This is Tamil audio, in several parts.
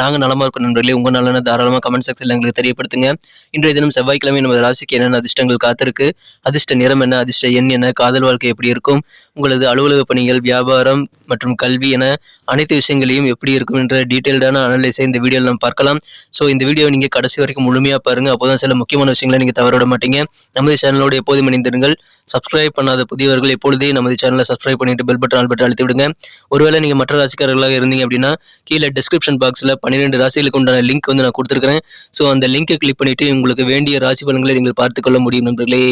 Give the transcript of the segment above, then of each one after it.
நாங்கள் நலமா இருக்கோம் நண்பர்களே. உங்கள் நலன தாராளமாக கமெண்ட் செக்ஷனில் எங்களுக்கு தெரியப்படுத்துங்க. இன்றைய தினம் செவ்வாய்க்கிழமை நமது ராசிக்கு என்னென்ன அதிர்ஷ்டங்கள் காத்திருக்கு? அதிர்ஷ்ட நிறம் என்ன? அதிர்ஷ்ட எண் என்ன? காதல் வாழ்க்கை எப்படி இருக்கும்? உங்களது அலுவலக பணிகள் வியாபாரம் மற்றும் கல்வி என அனைத்து விஷயங்களையும் எப்படி இருக்கும் என்ற டீட்டெயில்டான அனலைஸை இந்த வீடியோவில் நம்ம பார்க்கலாம். ஸோ இந்த வீடியோ நீங்கள் கடைசி வரைக்கும் முழுமையாக பாருங்க. அப்போதான் சில முக்கியமான விஷயங்களை நீங்கள் தவற விட மாட்டீங்க. நமது சேனலோடு எப்போதும் இணைந்திருங்கள். சப்ஸ்கிரைப் பண்ணாத புதியவர்கள் எப்பொழுதே நமது சேனலை சப்ஸ்கிரைப் பண்ணிட்டு பெல் பட்டன் ஆல் பட்டன் அழுத்தி விடுங்க. ஒருவேளை நீங்கள் மற்ற ராசிக்காரர்களாக இருந்தீங்க அப்படின்னா கீழே டிஸ்கிரிப்ஷன் பாக்ஸில் பன்னிரெண்டு ராசிகளுக்கு உண்டான லிங்க் வந்து நான் கொடுத்துருக்கிறேன். ஸோ அந்த லிங்கை கிளிக் பண்ணிட்டு உங்களுக்கு வேண்டிய ராசி பலன்களை நீங்கள் பார்த்துக்கொள்ள முடியும் நண்பர்களே.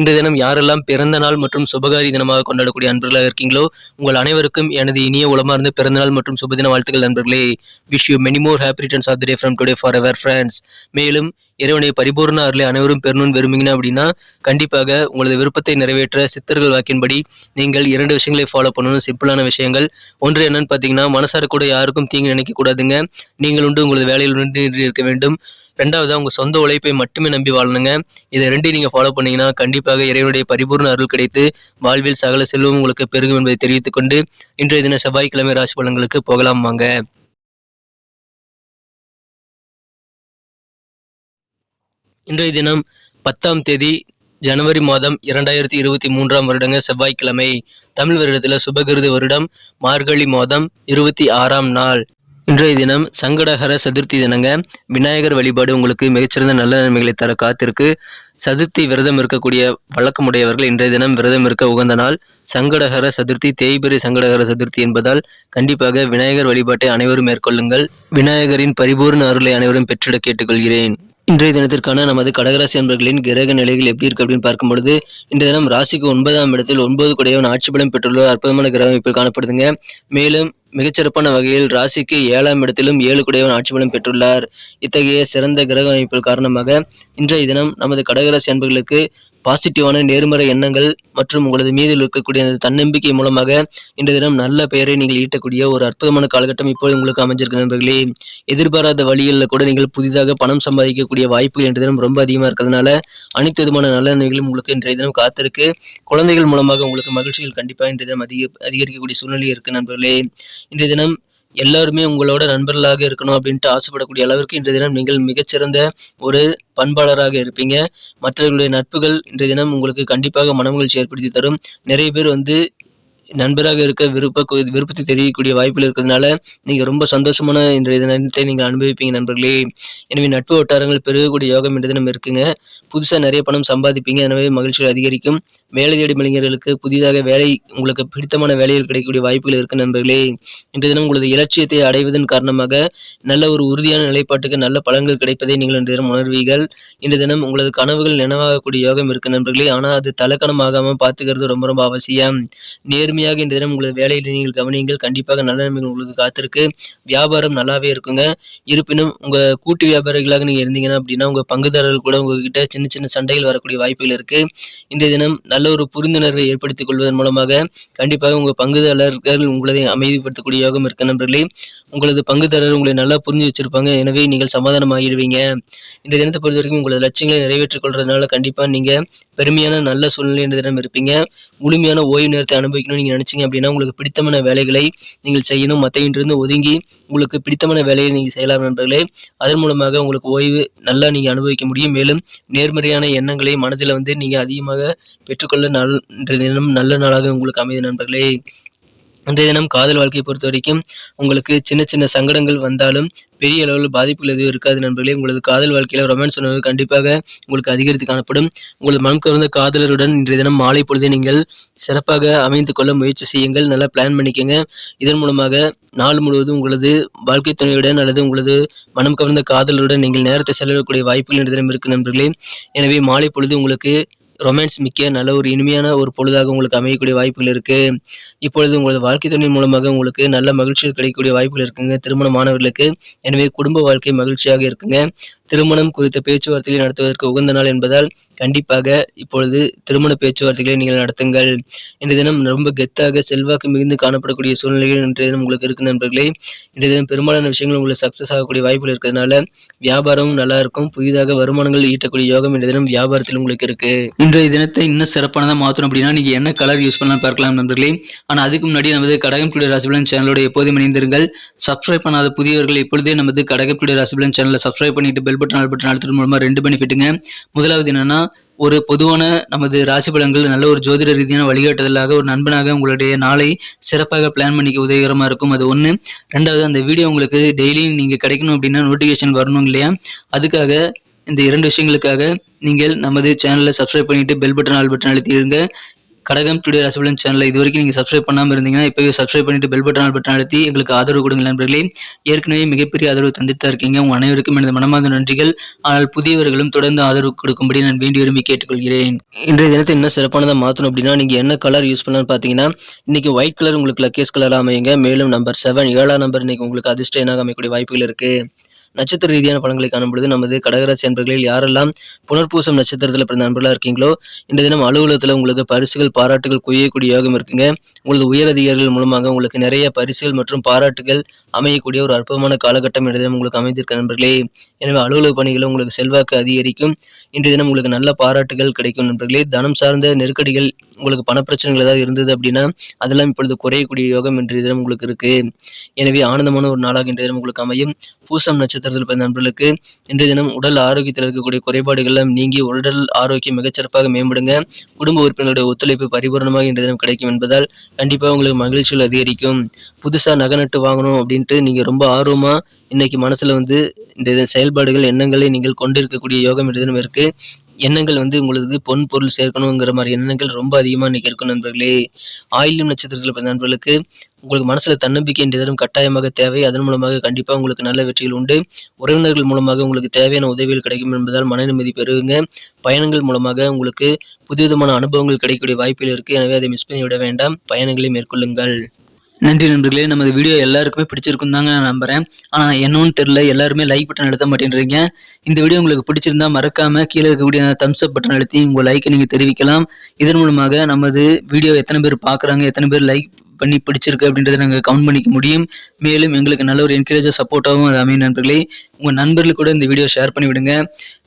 இன்றைய தினம் யாரெல்லாம் பிறந்த நாள் மற்றும் சுபகாரி தினமாக கொண்டாடக்கூடிய அன்பர்களாக இருக்கீங்களோ உங்கள் அனைவருக்கும் எனது இனிய உளமார்ந்த பிறந்தநாள் மற்றும் சுபதின வாழ்த்துக்கள் நண்பர்களே. Wish you many more happy returns of the day from today forever friends மேலும் இறைவனை பரிபூர்ண அருளை அனைவரும் பெறணும்னு விரும்புங்க அப்படின்னா கண்டிப்பாக உங்களது விருப்பத்தை நிறைவேற்ற சித்தர்கள் வாக்கின்படி நீங்கள் இரண்டு விஷயங்களை ஃபாலோ பண்ணணும். சிம்பிளான விஷயங்கள். ஒன்று என்னன்னு பார்த்தீங்கன்னா மனசார கூட யாருக்கும் தீங்கு நினைக்க கூடாதுங்க. நீங்கள் உண்டு உங்களது வேலையில் உண்டு இருக்க வேண்டும். ரெண்டாவது உங்க சொந்த உழைப்பை மட்டுமே நம்பி வாழணுங்க. இதை ரெண்டையும் நீங்கள் ஃபாலோ பண்ணீங்கன்னா கண்டிப்பாக இறைவனுடைய பரிபூர்ண அருள் கிடைத்து வாழ்வில் சகல செல்வம் உங்களுக்கு பெருகும் என்பதை தெரிவித்துக் கொண்டு இன்றைய தின செவ்வாய்க்கிழமை ராசி பலன்களுக்கு போகலாம் வாங்க. இன்றைய தினம் பத்தாம் தேதி ஜனவரி மாதம் இரண்டாயிரத்தி இருபத்தி மூன்றாம் வருடங்க செவ்வாய்க்கிழமை. தமிழ் வருடத்தில் சுபகிருது வருடம் மார்கழி மாதம் இருபத்தி ஆறாம் நாள். இன்றைய தினம் சங்கடஹர சதுர்த்தி தினங்க விநாயகர் வழிபாடு உங்களுக்கு மிகச்சிறந்த நல்ல நன்மைகளை தர காத்திருக்கு. சதுர்த்தி விரதம் இருக்கக்கூடிய வழக்கமுடையவர்கள் இன்றைய தினம் விரதம் இருக்க உகந்த நாள் சங்கடஹர சதுர்த்தி தேய்பிரி சங்கடஹர சதுர்த்தி என்பதால் கண்டிப்பாக விநாயகர் வழிபாட்டை அனைவரும் மேற்கொள்ளுங்கள். விநாயகரின் பரிபூர்ண அருளை அனைவரும் பெற்றிட கேட்டுக்கொள்கிறேன். இன்றைய தினத்திற்கான நமது கடகராசி அன்பர்களின் கிரக நிலைகள் எப்படி இருக்கு அப்படின்னு பார்க்கும் பொழுது இன்றைய தினம் ராசிக்கு ஒன்பதாம் இடத்தில் ஒன்பது குடையவன் ஆட்சி பலம் பெற்றுள்ள அற்புதமான கிரகம் இப்போ காணப்படுதுங்க. மேலும் மிகச்சிறப்பான வகையில் ராசிக்கு ஏழாம் இடத்திலும் ஏழு குடையவன் ஆட்சி பலம் பெற்றுள்ளார். இத்தகைய சிறந்த கிரக அமைப்புகள் காரணமாக இன்றைய தினம் நமது கடகராசி அன்பர்களுக்கு பாசிட்டிவான நேர்மறை எண்ணங்கள் மற்றும் உங்களது மீது இருக்கக்கூடிய அந்த தன்னம்பிக்கை மூலமாக இன்றைய தினம் நல்ல பெயரை நீங்கள் ஈட்டக்கூடிய ஒரு அற்புதமான காலகட்டம் இப்போது உங்களுக்கு அமைஞ்சிருக்கு நண்பர்களே. எதிர்பாராத வழிகளில் கூட நீங்கள் புதிதாக பணம் சம்பாதிக்கக்கூடிய வாய்ப்புகள் இன்றைய தினம் ரொம்ப அதிகமாக இருக்கிறதுனால அனைத்து விதமான நல்ல நிலைகளும் உங்களுக்கு இன்றைய தினம் காத்திருக்கு. குழந்தைகள் மூலமாக உங்களுக்கு மகிழ்ச்சிகள் கண்டிப்பாக இன்றைய தினம் அதிக அதிகரிக்கக்கூடிய சூழ்நிலை இருக்கு நண்பர்களே. இன்றைய தினம் எல்லாருமே உங்களோட நண்பர்களாக இருக்கணும் அப்படின்ட்டு ஆசைப்படக்கூடிய அளவிற்கு இன்றைய தினம் நீங்கள் மிகச்சிறந்த ஒரு பண்பாளராக இருப்பீங்க. மற்றவர்களுடைய நட்புகள் இன்றைய தினம் உங்களுக்கு கண்டிப்பாக மனமகிழ்ச்சி ஏற்படுத்தி தரும். நிறைய பேர் வந்து நண்பராக இருக்க விருப்ப விருப்பத்தை தெரியக்கூடிய வாய்ப்புகள் இருக்கிறதுனால நீங்கள் ரொம்ப சந்தோஷமான இந்த தினத்தை நீங்கள் அனுபவிப்பீங்க நண்பர்களே. எனவே நட்பு வட்டாரங்கள் பெருகக்கூடிய யோகம் என்ற தினம் இருக்குங்க. புதுசாக நிறைய பணம் சம்பாதிப்பீங்க. எனவே மகிழ்ச்சிகள் அதிகரிக்கும். வேலை தேடி இளைஞர்களுக்கு புதிதாக வேலை உங்களுக்கு பிடித்தமான வேலைகள் கிடைக்கக்கூடிய வாய்ப்புகள் இருக்கு நண்பர்களே. இன்றைய தினம் உங்களது இலட்சியத்தை அடைவதன் காரணமாக நல்ல ஒரு உறுதியான நிலைப்பாட்டுக்கு நல்ல பலன்கள் கிடைப்பதை நீங்கள் இன்றைய தினம் உணர்வீர்கள். இன்றைய தினம் உங்களது கனவுகள் நினைவாகக்கூடிய யோகம் இருக்கு நண்பர்களே. ஆனால் அது தலைக்கணமாகாமல் பார்த்துக்கிறது ரொம்ப ரொம்ப அவசியம். நேர்மை நேர்மையாக இந்த தினம் உங்களது வேலையில் நீங்கள் கவனியுங்கள். கண்டிப்பாக நல்ல நன்மைகள் உங்களுக்கு காத்திருக்கு. வியாபாரம் நல்லாவே இருக்குங்க. இருப்பினும் உங்கள் கூட்டு வியாபாரிகளாக நீங்கள் இருந்தீங்கன்னா அப்படின்னா உங்கள் பங்குதாரர்கள் கூட உங்ககிட்ட சின்ன சின்ன சண்டைகள் வரக்கூடிய வாய்ப்புகள் இருக்கு. இன்றைய தினம் நல்ல ஒரு புரிந்துணர்வை ஏற்படுத்திக் கொள்வதன் மூலமாக கண்டிப்பாக உங்கள் பங்குதாரர்கள் உங்களை அமைதிப்படுத்தக்கூடிய யோகம் இருக்க நண்பர்களே. உங்களது பங்குதாரர் உங்களை நல்லா புரிஞ்சு வச்சிருப்பாங்க. எனவே நீங்கள் சமாதானம் ஆகிடுவீங்க இந்த தினத்தை பொறுத்த வரைக்கும் உங்களது லட்சியங்களை நிறைவேற்றிக் கொள்றதுனால கண்டிப்பாக நீங்கள் பெருமையான நல்ல சூழ்நிலை இந்த தினம் இருப்பீங்க. முழுமையான ஓய்வு நேரத்தை அனுபவிக்கணும் நீங்கள் நினச்சிங்க அப்படின்னா உங்களுக்கு பிடித்தமான வேலைகளை நீங்கள் செய்யணும். மற்றையிலிருந்து ஒதுங்கி உங்களுக்கு பிடித்தமான வேலையை நீங்கள் செய்யலாம் நண்பர்களே. அதன் மூலமாக உங்களுக்கு ஓய்வு நல்லா நீங்கள் அனுபவிக்க முடியும். மேலும் நேர்மறையான எண்ணங்களை மனதில் வந்து நீங்கள் அதிகமாக பெற்றுக்கொள்ள நல் இன்றைய தினம் நல்ல நாளாக உங்களுக்கு அமைது நண்பர்களே. இன்றைய தினம் காதல் வாழ்க்கையை பொறுத்த வரைக்கும் உங்களுக்கு சின்ன சின்ன சங்கடங்கள் வந்தாலும் பெரிய அளவில் பாதிப்புகள் எதுவும் இருக்காது நண்பர்களே. உங்களது காதல் வாழ்க்கையில் ரொமான்ஸ் உணர்வு கண்டிப்பாக உங்களுக்கு அதிகரித்து காணப்படும். உங்களது மனம் கவர்ந்த காதலருடன் இன்றைய தினம் மாலை பொழுது நீங்கள் சிறப்பாக அமைந்து கொள்ள முயற்சி செய்யுங்கள். நல்லா பிளான் பண்ணிக்கோங்க. இதன் மூலமாக நாள் முழுவதும் உங்களது வாழ்க்கை துணையுடன் அல்லது உங்களது மனம் கவர்ந்த காதலருடன் நீங்கள் நேரத்தை செலவிடக்கூடிய வாய்ப்புகள் இன்றைய தினம் இருக்கு நண்பர்களே. எனவே மாலை பொழுது உங்களுக்கு ரொமான்ஸ் மிக்க நல்ல ஒரு இனிமையான ஒரு பொழுதாக உங்களுக்கு அமையக்கூடிய வாய்ப்புகள் இருக்குது இப்பொழுது உங்களது வாழ்க்கை துணை மூலமாக உங்களுக்கு நல்ல மகிழ்ச்சிகள் கிடைக்கக்கூடிய வாய்ப்புகள் இருக்குங்க. திருமணமானவர்களுக்கு எனவே குடும்ப வாழ்க்கை மகிழ்ச்சியாக இருக்குங்க. திருமணம் குறித்த பேச்சுவார்த்தைகளை நடத்துவதற்கு உகந்த நாள் என்பதால் கண்டிப்பாக இப்பொழுது திருமண பேச்சுவார்த்தைகளை நீங்கள் நடத்துங்கள். இன்றைய தினம் ரொம்ப கெத்தாக செல்வாக்கு மிகுந்து காணப்படக்கூடிய சூழ்நிலைகள் இன்றைய தினம் உங்களுக்கு இருக்கு நண்பர்களே. இன்றைய தினம் பெரும்பாலான விஷயங்கள் உங்களுக்கு சக்சஸ் ஆகக்கூடிய வாய்ப்புகள் இருக்கிறதுனால வியாபாரமும் நல்லா இருக்கும். புதிதாக வருமானங்கள் ஈட்டக்கூடிய யோகம் இன்றைய தினம் வியாபாரத்தில் உங்களுக்கு இருக்கு. இன்றைய தினத்தை இன்னும் சிறப்பானதாக மாற்றணும் அப்படின்னா நீங்கள் என்ன கலர் யூஸ் பண்ணலாம் பார்க்கலாம் நண்பர்களே. ஆனால் அதுக்கு முன்னாடி நமது கடகம் குடி ராசிபலன் சேனலோட எப்போதும் இணைந்திருங்கள். சப்ஸ்கிரைப் பண்ணாத புதியவர்கள் இப்பொழுதே நமது கடகம் குடி ராசிபலன் சேனலை சப்ஸ்கிரைப் பண்ணிட்டு பெல் பட்டன் ஆல் பட்டன் அழுத்தது மூலமாக ரெண்டு பெனிஃபிட்டுங்க முதலாவது என்னன்னா ஒரு பொதுவான நமது ராசி பலன்கள் நல்ல ஒரு ஜோதிட ரீதியான வழிகாட்டுதலாக ஒரு நண்பனாக உங்களுடைய நாளை சிறப்பாக பிளான் பண்ணிக்க உதவிகரமாக இருக்கும். அது ஒன்று ரெண்டாவது அந்த வீடியோ உங்களுக்கு டெய்லியும் நீங்கள் கிடைக்கணும் அப்படின்னா நோட்டிஃபிகேஷன் வரணும் இல்லையா? அதுக்காக இந்த இரண்டு விஷயங்களுக்காக நீங்கள் நமது சேனலை சப்ஸ்கிரைப் பண்ணிட்டு பெல் பட்டன் ஆல் பட்டன் அழுத்திடுங்க. கடகம் டுடே ரசபலன் சேனலை இது வரைக்கும் நீங்கள் சப்ஸ்கிரைப் பண்ணாமல் இருந்தீங்கன்னா இப்போவே சப்ஸ்கிரைப் பண்ணிட்டு பெல் பட்டன் ஆல் பட்டன் அழுத்தி எங்களுக்கு ஆதரவு கொடுங்க நண்பர்களே. ஏற்கனவே மிகப்பெரிய ஆதரவு தந்துட்டு தான் இருக்கீங்க. உங்கள் அனைவருக்கும் எனது மனமார்ந்த நன்றிகள். ஆனால் புதியவர்களும் தொடர்ந்து ஆதரவு கொடுக்கும்படி நான் வேண்டி விரும்பி கேட்டுக்கொள்கிறேன். இன்றைய தினத்தை என்ன சிறப்பானதாக மாற்றணும் அப்படின்னா நீங்கள் என்ன கலர் யூஸ் பண்ணலாம்னு பார்த்தீங்கன்னா இன்றைக்கி ஒயிட் கலர் உங்களுக்கு லக்கேஸ் கலராக அமையுங்க. மேலும் நம்பர் செவன் ஏழாம் நம்பர் இன்றைக்கி உங்களுக்கு அதிர்ஷ்ட என்னாக அமையக்கூடிய வாய்ப்புகள் இருக்குது நட்சத்திர ரீதியான பலன்களை காணும்பொழுது நமது கடகராசி அன்பர்களில் யாரெல்லாம் புனர்பூசம் நட்சத்திரத்தில் பிறந்த அன்பர்களாக இருக்கீங்களோ இந்த தினம் அலுவலகத்தில் உங்களுக்கு பரிசுகள் பாராட்டுகள் குவியக்கூடிய யோகம் இருக்குங்க. உங்களது உயர் அதிகாரிகள் மூலமாக உங்களுக்கு நிறைய பரிசுகள் மற்றும் பாராட்டுகள் அமையக்கூடிய ஒரு அற்புதமான காலகட்டம் இன்றைய தினம் உங்களுக்கு அமைந்திருக்க நண்பர்களே. எனவே அலுவலக பணிகளும் உங்களுக்கு செல்வாக்கு அதிகரிக்கும். இன்றைய தினம் உங்களுக்கு நல்ல பாராட்டுகள் கிடைக்கும் நண்பர்களே. தனம் சார்ந்த நெருக்கடிகள் உங்களுக்கு பணப்பிரச்சனைகள் ஏதாவது இருந்தது அப்படின்னா அதெல்லாம் இப்பொழுது குறையக்கூடிய யோகம் இன்றைய தினம் உங்களுக்கு இருக்கு. எனவே ஆனந்தமான ஒரு நாளாக இன்றைய தினம் உங்களுக்கு அமையும். பூசம் நட்சத்திரத்தில் பிறந்த நண்பர்களுக்கு இன்றைய தினம் உடல் ஆரோக்கியத்தில் இருக்கக்கூடிய குறைபாடுகள் நீங்கி உடல் ஆரோக்கியம் மிகச்சிறப்பாக மேம்படுங்க. குடும்ப உறுப்பினருடைய ஒத்துழைப்பு பரிபூர்ணமாக இன்றைய தினம் கிடைக்கும் என்பதால் கண்டிப்பாக உங்களுக்கு மகிழ்ச்சிகள் அதிகரிக்கும். புதுசாக நகை நட்டு வாங்கணும் அப்படின்ட்டு நீங்கள் ரொம்ப ஆர்வமாக இன்னைக்கு மனசில் வந்து இந்த செயல்பாடுகள் எண்ணங்களை நீங்கள் கொண்டிருக்கக்கூடிய யோகம் இன்றைய தினம் இருக்கு. எண்ணங்கள் வந்து உங்களுக்கு பொன் பொருள் சேர்க்கணுங்கிற மாதிரி எண்ணங்கள் ரொம்ப அதிகமாக இன்னைக்கு இருக்கும் நண்பர்களே. ஆயிலும் நட்சத்திரத்தில் பிறந்த நண்பர்களுக்கு உங்களுக்கு மனசில் தன்னம்பிக்கை என்ற தரும் கட்டாயமாக தேவை. அதன் மூலமாக கண்டிப்பாக உங்களுக்கு நல்ல வெற்றிகள் உண்டு. உறவினர்கள் மூலமாக உங்களுக்கு தேவையான உதவிகள் கிடைக்கும் என்பதால் மன நிம்மதி பெறுவீங்க பயணங்கள் மூலமாக உங்களுக்கு புதுவிதமான அனுபவங்கள் கிடைக்கக்கூடிய வாய்ப்புகள் இருக்குது எனவே அதை மிஸ் பண்ணிவிட வேண்டாம். பயணங்களை மேற்கொள்ளுங்கள். நன்றி நண்பர்களே. நமது வீடியோ எல்லாருக்குமே பிடிச்சிருக்கும் தாங்க நான் நம்புறேன். ஆனால் என்னன்னு தெரியல. எல்லாருமே லைக் பட்டன் அழுத்த மாட்டேன்றீங்க. இந்த வீடியோ உங்களுக்கு பிடிச்சிருந்தா மறக்காம கீழே இருக்கக்கூடிய தம்ஸ் அப் பட்டன் அழுத்தி உங்கள் லைக்கை நீங்கள் தெரிவிக்கலாம். இதன் மூலமாக நமது வீடியோ எத்தனை பேர் பார்க்குறாங்க எத்தனை பேர் லைக் பண்ணி பிடிச்சிருக்கு அப்படின்றத நாங்கள் கவுண்ட் பண்ணிக்க முடியும். மேலும் எங்களுக்கு நல்ல ஒரு என்கரேஜாக சப்போர்ட்டாகவும் அது அமையும் நண்பர்களே. உங்கள் நண்பர்களுக்கு கூட இந்த வீடியோ ஷேர் பண்ணி விடுங்க.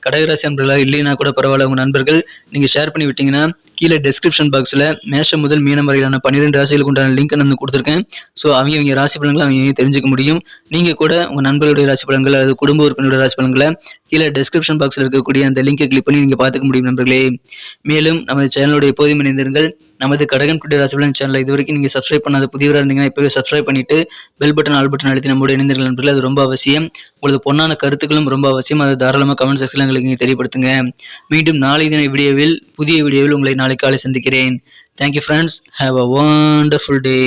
கடகராசி நண்பர்களாக இல்லைனா கூட பரவாயில்ல உங்கள் நண்பர்கள் நீங்கள் ஷேர் பண்ணி விட்டீங்கன்னா கீழே டெஸ்கிரிப்ஷன் பாக்ஸில் மேஷம் முதல் மீனம் வரையிலான பன்னிரெண்டு ராசிகளுக்கு உண்டான லிங்க் நான் கொடுத்துருக்கேன். ஸோ அவங்க அவங்க ராசி பலன்களை அவங்க தெரிஞ்சுக்க முடியும். நீங்கள் கூட உங்கள் நண்பர்களுடைய ராசி பலன்கள் அல்லது குடும்ப உறுப்பினருடைய ராசி பலன்களை கீழே டெஸ்கிரிப்ஷன் பாக்ஸில் இருக்கக்கூடிய அந்த லிங்கை கிளிக் பண்ணி நீங்கள் பார்த்துக்க முடியும் நண்பர்களே. மேலும் நமது சேனலோட எப்போதும் இணைந்திருங்கள். நமது கடகன் டுடே ராசி பலன் சேனலை இதுவரைக்கும் நீங்கள் சப்ஸ்கிரைப் பண்ணாத புதியவராக இருந்தீங்கன்னா இப்போவே சப்ஸ்கிரைப் பண்ணிட்டு பெல் பட்டன் ஆல் பட்டன் அழுத்தி நம்மளோட இணைந்தீர்கள் நண்பர்கள். அது ரொம்ப அவசியம். உங்களது பொன்னான கருத்துக்களும் ரொம்ப அவசியம். அதை தாராளமாக கமெண்ட் செக்ஷனில் எங்களுக்கு நீங்கள் தெரியப்படுத்துங்க. மீண்டும் நாளை தின வீடியோவில் புதிய வீடியோவில் உங்களை நாளை காலை சந்திக்கிறேன். Thank you friends have a wonderful day